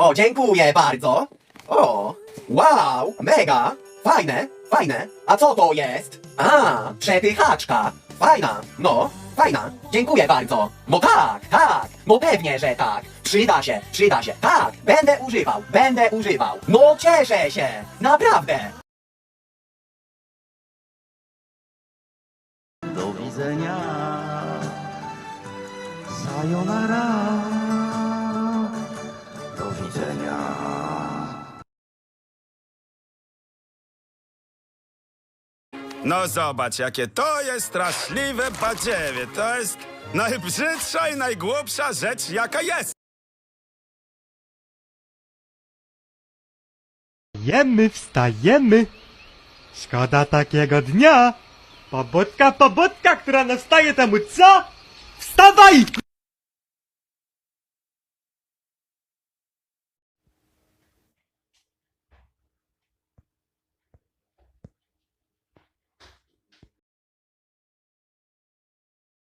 O, dziękuję bardzo. O, wow, mega, fajne, fajne. A co to jest? A, przepychaczka. Fajna, no, fajna. Dziękuję bardzo. No tak, tak, no pewnie, że tak. Przyda się, przyda się. Tak, będę używał, będę używał. No cieszę się, naprawdę. Do widzenia. Sayonara. No zobacz, jakie to jest straszliwe badziewie. To jest najbrzydsza i najgłupsza rzecz, jaka jest. Jemy, wstajemy. Szkoda takiego dnia. Pobudka, pobudka, która nastaje temu co? Wstawaj!